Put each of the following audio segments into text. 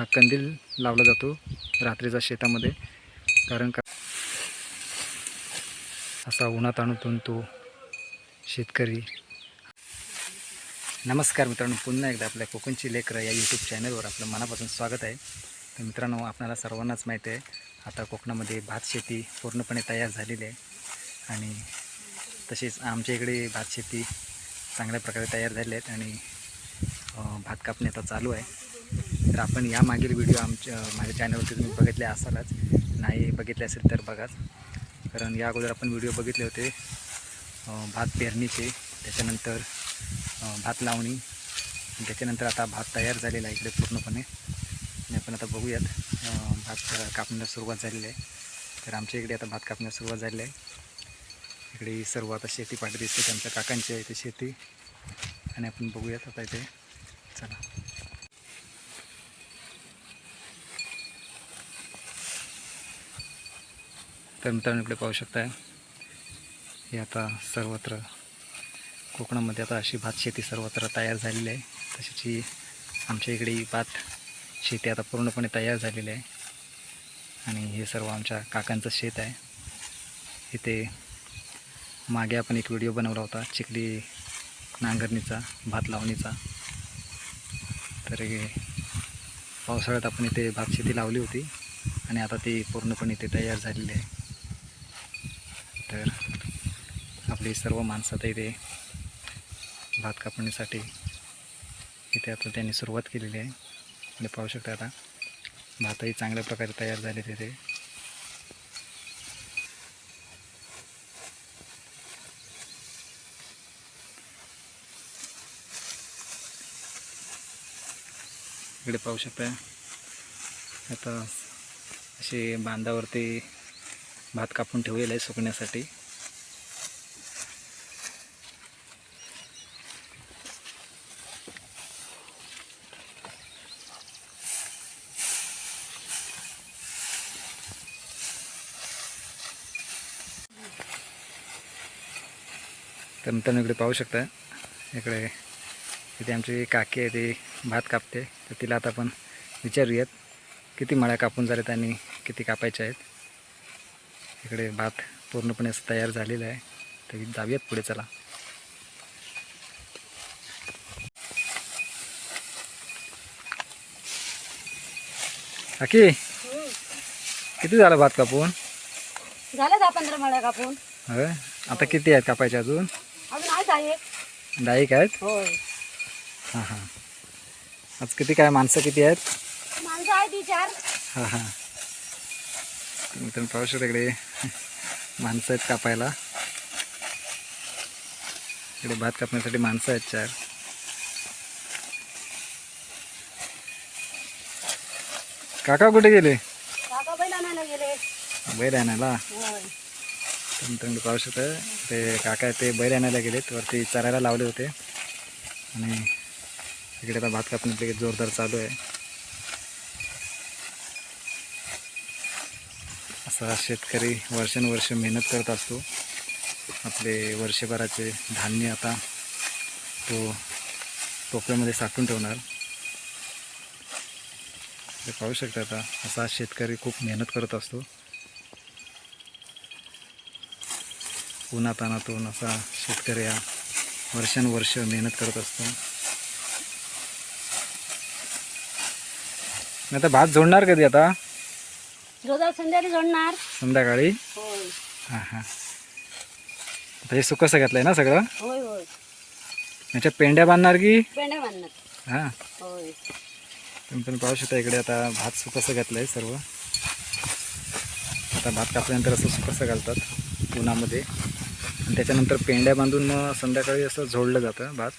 हा कंदील लावला जातो रात्रीचा शेतामध्ये. कारण का असा उन्हात आणून तो शेतकरी नमस्कार मित्रांनो पुन्हा एकदा आपल्या कोकणची लेकरं या यूट्यूब चॅनलवर आपलं मनापासून स्वागत आहे. तर मित्रांनो आपल्याला सर्वांनाच माहिती आहे आता कोकणामध्ये भात शेती पूर्णपणे तयार झालेली आहे. आणि तसेच आमच्या इकडे भात शेती चांगल्या प्रकारे तयार झालेली आहेत आणि भात कापणे आता चालू आहे. तर आपण या मागील व्हिडिओ आमच्या माझ्या चॅनलवरती तुम्ही बघितले असालच. नाही बघितले असेल तर बघाच. कारण या अगोदर आपण व्हिडिओ बघितले होते भात पेरणीचे. त्याच्यानंतर भात लावणी. त्याच्यानंतर आता भात तयार झालेला आहे इकडे पूर्णपणे. आणि आपण आता बघूयात. भात कापण्यास सुरुवात झालेली आहे. तर आमच्या इकडे आता भात कापण्यास सुरुवात झालेली आहे. इकडे सर्व आता शेती पाठी दिसते त्यांच्या काकांची आहे ते शेती. आणि आपण बघूयात आता इथे. चला. तर मित्रांनो इकडे पाहू शकताय. हे आता सर्वत्र कोकणामध्ये आता अशी भात शेती सर्वत्र तयार झालेली आहे. तशीच ही आमच्या इकडे ही भात शेती आता पूर्णपणे तयार झालेली आहे. आणि हे सर्व आमच्या काकांचं शेत आहे. इथे मागे आपण एक व्हिडिओ बनवला होता चिखली नांगरणीचा भात लावणीचा. तर हे पावसाळ्यात आपण इथे भात शेती लावली होती आणि आता ती पूर्णपणे इथे तयार झालेली आहे. तर आपली सर्व माणसं आता इथे भात कापणीसाठी इथे आता त्यांनी सुरुवात केलेली आहे. आणि पाहू शकता आता. भातही चांगल्या प्रकारे तयार झाले तिथे. इकडे पाहू शकता. आता असे बांधावरती भात कापून ठेवलेला आहे सुकण्यासाठी. तर मित्रांनो इकडे पाहू शकता. इकडे इथे आमची काकी आहे ती भात कापते. तर तिला आता आपण विचारूयात किती मळ्या कापून झाल्यात आणि किती कापायच्या आहेत. इकडे भात पूर्णपणे असं तयार झालेलं आहे. तर जाऊयात पुढे चला. काकी किती झालं भात कापून? झालं दहा पंधरा मळ्या कापून. होय? आता किती आहेत कापायचे अजून? अजून आहेत आहे दहा एक आहेत? होय. हां हां. आज किती काय माणसं किती आहेत? माणसं आहे ती चार. हां हां. मित्रांनो पाहू शकता इकडे माणसं आहेत कापायला. इकडे भात कापण्यासाठी माणसं आहेत चार. काका कुठे गेले? काका बैल आणायला मित्रांनो पाहू शकता ते काका ते बैल आणायला गेलेत. वरती चरायला लावले होते. आणि इकडे आता भात कापणी लगेच जोरदार चालू आहे. असा शेतकरी वर्षानुवर्ष मेहनत करत असतो. आपले वर्षभराचे धान्य आता तो टोप्यामध्ये साठवून ठेवणार. ते पाहू शकता आता असा शेतकरी खूप मेहनत करत असतो. उन्हातानातून असा शेतकरी हा वर्षानुवर्ष मेहनत करत असतो. नाही आता भात जोडणार कधी आता? संध्याकाळी जोडणार. संध्याकाळी? होय. हां हां आता हे ना सगळं? होय होय. याच्या पेंड्या बांधणार की? पेंड्या बांधणार. हां. होय. तुम्ही पण पाहू शकता इकडे आता भात सुकसं घातलं आहे सर्व. आता भात कापल्यानंतर असं सुकसं घालतात उन्हामध्ये. आणि त्याच्यानंतर पेंड्या बांधून मग संध्याकाळी असं झोडलं जातं भात.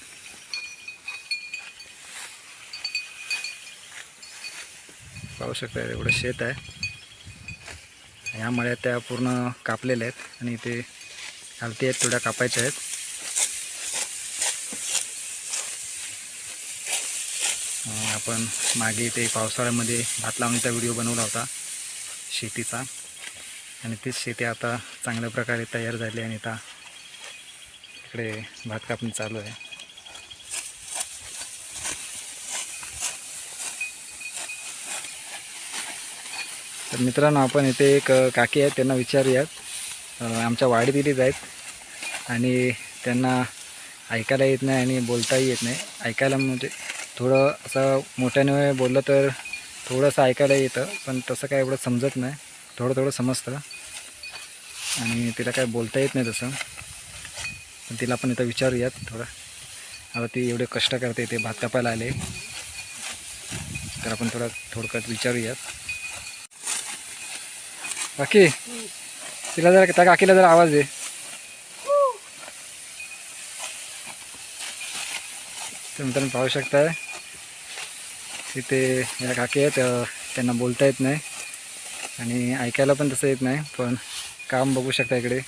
पाहू शकता एवढं शेत आहे. ह्या मळ्या त्या पूर्ण कापलेल्या आहेत आणि ते हलती आहेत थोड्या कापायच्या आहेत. आपण मागे ते पावसाळ्यामध्ये भात लावणीचा व्हिडिओ बनवला होता शेतीचा. आणि तीच शेती आता चांगल्या प्रकारे तयार झाली आणि आता इकडे भात कापणी चालू आहे. तर मित्रांनो आपण इथे एक काकी आहेत त्यांना विचारूयात. आमच्या वाडी दिलीच आहेत. आणि त्यांना ऐकायला येत नाही आणि बोलताही येत नाही. ऐकायला म्हणजे थोडं असं मोठ्याने बोललं तर थोडंसं ऐकायला येतं पण तसं काय एवढं समजत नाही. थोडं थोडं समजतं. आणि तिला काय बोलता येत नाही तसं. पण तिला आपण इथं विचारूयात थोडं. आता ती एवढे कष्ट करते ते भात कापायला आले. तर आपण थोडं थोडक्यात विचारूयात. काकी तिला जरा त्या काकीला जरा आवाज दे. तर मित्रांनो पाहू शकताय तिथे या काकी आहेत त्यांना बोलता येत नाही आणि ऐकायला पण तसं येत नाही पण काम बघू शकता इकडे.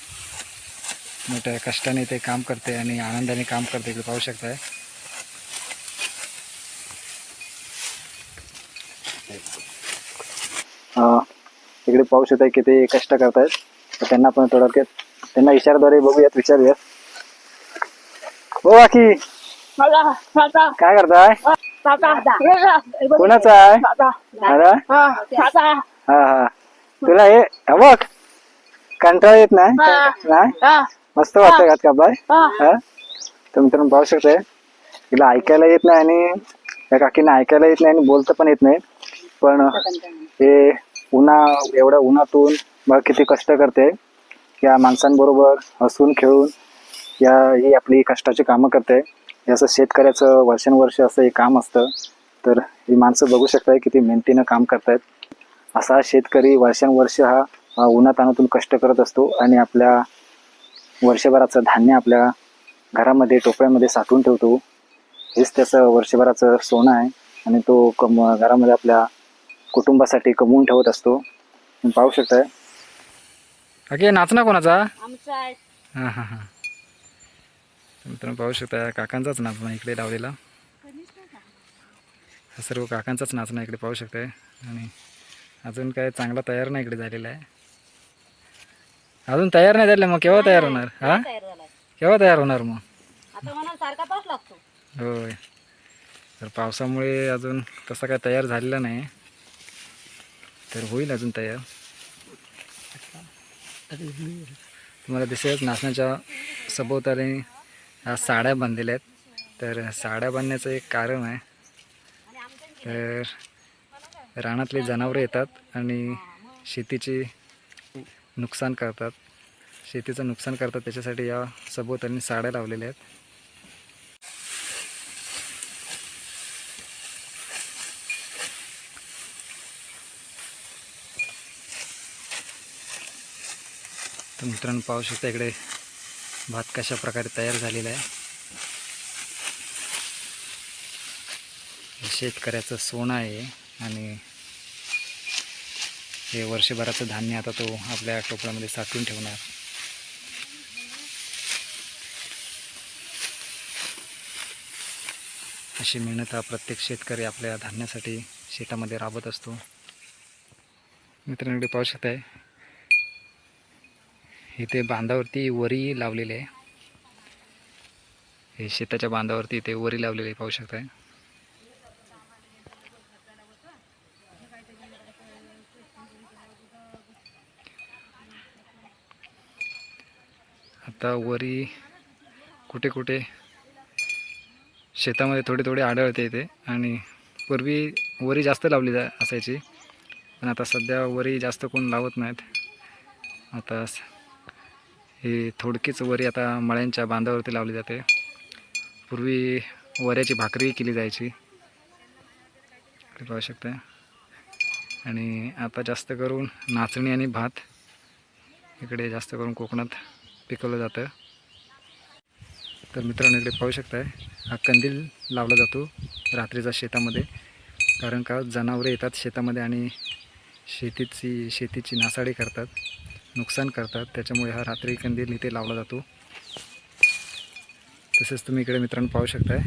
मोठ्या कष्टाने ते काम करते आणि आनंदाने काम करते इकडे पाहू शकताय. इकडे पाहू शकताय की ते कष्ट करतायत तर त्यांना पण थोडक्यात त्यांना इशाराद्वारे बघूयात विचारूयात. हो बाकी काय करताय? कोणाचं आहे? अरे हा हा तुला हे बघ. कंटाळा येत नाही? मस्त वाटतं घात का बाय? हा. तर मित्रांनो पाहू शकताय. तिला ऐकायला येत नाही आणि त्या काकींना ऐकायला येत नाही आणि बोलता पण येत नाही. पण हे उन्हा एवढ्या उन्हातून बघ किती कष्ट करते. या माणसांबरोबर हसून खेळून या ही आपली कष्टाची कामं करते. हे असं शेतकऱ्याचं वर्षानुवर्ष असं हे काम असतं. तर ही माणसं बघू शकताय किती मेहनतीनं काम करतायत. असा शेतकरी वर्षानुवर्ष हा उन्हातानातून कष्ट करत असतो आणि आपल्या वर्षभराचं धान्य आपल्या घरामध्ये टोपळ्यामध्ये साठवून ठेवतो. हेच त्याचं वर्षभराचं सोनं आहे. आणि तो कम घरामध्ये आपल्या कुटुंबासाठी कमवून ठेवत असतो. तुम्ही पाहू शकताय. अगे नाचना कोणाचा? आमचा आहे. हां हां हां. मित्रांनो पाहू शकता काकांचाच नाचना इकडे लावलेला. हा सर्व काकांचाच नाचना इकडे पाहू शकताय. आणि अजून काय चांगला तयार नाही इकडे झालेला आहे. अजून तयार नाही झालं मग केव्हा तयार होणार? हा? केव्हा तयार होणार मग? होय. तर पावसामुळे अजून तसा काय तयार झालेला नाही. तर होईल अजून तयार. तुम्हाला दिसेल नाचण्याच्या सभोवताली ह्या साड्या बांधलेल्या आहेत. तर साड्या बांधण्याचं एक कारण आहे. तर रानातली जनावरं येतात आणि शेतीची नुकसान करतात. शेतीचं नुकसान करतात त्याच्यासाठी या सभोवताली साड्या लावलेल्या आहेत. तर मित्रांनो पाहू शकता इकडे भात कशा प्रकारे तयार झालेला आहे. शेतकऱ्याचं सोनं आहे आणि हे वर्षभराचं धान्य आता तो आपल्या टोपल्यामध्ये साठवून ठेवणार. अशी मेहनत हा प्रत्येक शेतकरी आपल्या धान्यासाठी शेतामध्ये राबत असतो. मित्रांकडे पाहू शकताय इथे बांधावरती वरी लावलेली आहे. हे शेताच्या बांधावरती इथे वरी लावलेली आहे पाहू शकताय. आता वरी कुठे कुठे शेतामध्ये थोडे थोडे आढळते इथे. आणि पूर्वी वरी जास्त लावली जा असायची. पण आता सध्या वरी जास्त कोण लावत नाहीत. आता ही थोडकीच वरी आता मळ्यांच्या बांधावरती लावली जाते. पूर्वी वऱ्याची भाकरी केली जायची. पाहू शकता. आणि आता जास्त करून नाचणी आणि भात इकडे जास्त करून कोकणात पिकवलं जातं. तर मित्रांनो इकडे पाहू शकताय हा कंदील लावला जातो रात्रीचा शेतामध्ये. कारण का? जनावरे येतात शेतामध्ये आणि शेतीची शेतीची नासाडी करतात. नुकसान करतात. त्याच्यामुळे हा रात्री कंदील इथे लावला जातो. तसेच तुम्ही इकडे मित्रांनो पाहू शकताय.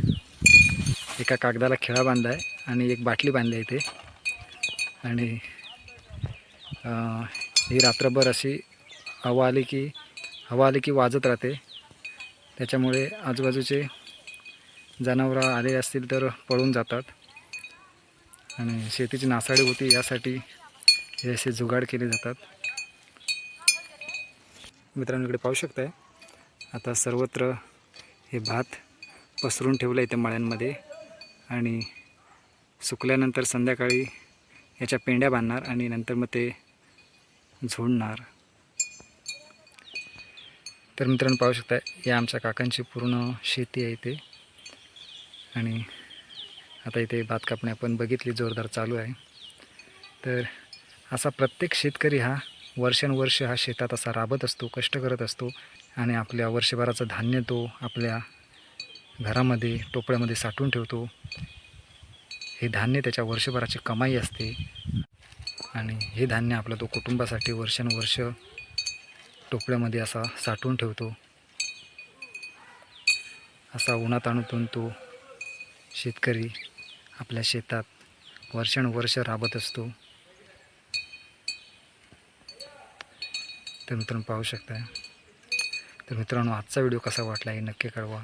एका कागदाला खिळा बांधला आहे आणि एक बाटली बांधली आहे इथे. आणि ही रात्रभर अशी हवा आली की हवा आली की वाजत राहते. त्याच्यामुळे आजूबाजूचे जनावरं आले असतील तर पळून जातात. आणि शेतीची नासाडी होती यासाठी हे असे जुगाड केले जातात. मित्रांनो इकडे पाहू शकताय. आता सर्वत्र हे भात पसरून ठेवलं आहे त्या मळ्यांमध्ये आणि सुकल्यानंतर संध्याकाळी याच्या पेंड्या बांधणार आणि नंतर मग ते झोडणार. तर मित्रांनो पाहू शकता या आमच्या काकांची पूर्ण शेती आहे इथे. आणि आता इथे भात कापणी आपण बघितली जोरदार चालू आहे. तर असा प्रत्येक शेतकरी हा वर्षानुवर्ष हा शेतात असा राबत असतो कष्ट करत असतो आणि आपल्या वर्षभराचं धान्य तो आपल्या घरामध्ये टोपळ्यामध्ये साठवून ठेवतो. हे धान्य त्याच्या वर्षभराची कमाई असते आणि हे धान्य आपलं तो कुटुंबासाठी वर्षानुवर्ष टोपल्यामध्ये असा साठवून ठेवतो. असा उन्हात आणून तो शेतकरी आपल्या शेतात वर्षानुवर्ष राबत असतो. तर मित्रांनो पाहू शकता तर मित्रांनो आजचा व्हिडिओ कसा वाटला हे नक्की कळवा.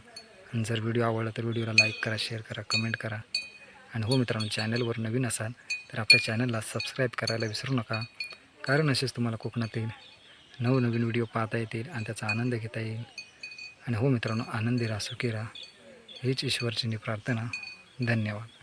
आणि जर व्हिडिओ आवडला तर व्हिडिओला लाईक करा शेअर करा कमेंट करा. आणि हो मित्रांनो चॅनलवर नवीन असाल तर आपल्या चॅनलला सबस्क्राईब करायला विसरू नका. कारण असेच तुम्हाला कोकणातील नवनवीन व्हिडिओ पाहता येतील आणि त्याचा आनंद घेता येईल. आणि हो मित्रांनो आनंदी राहा सुखी राहा. हीच ईश्वरची प्रार्थना. धन्यवाद.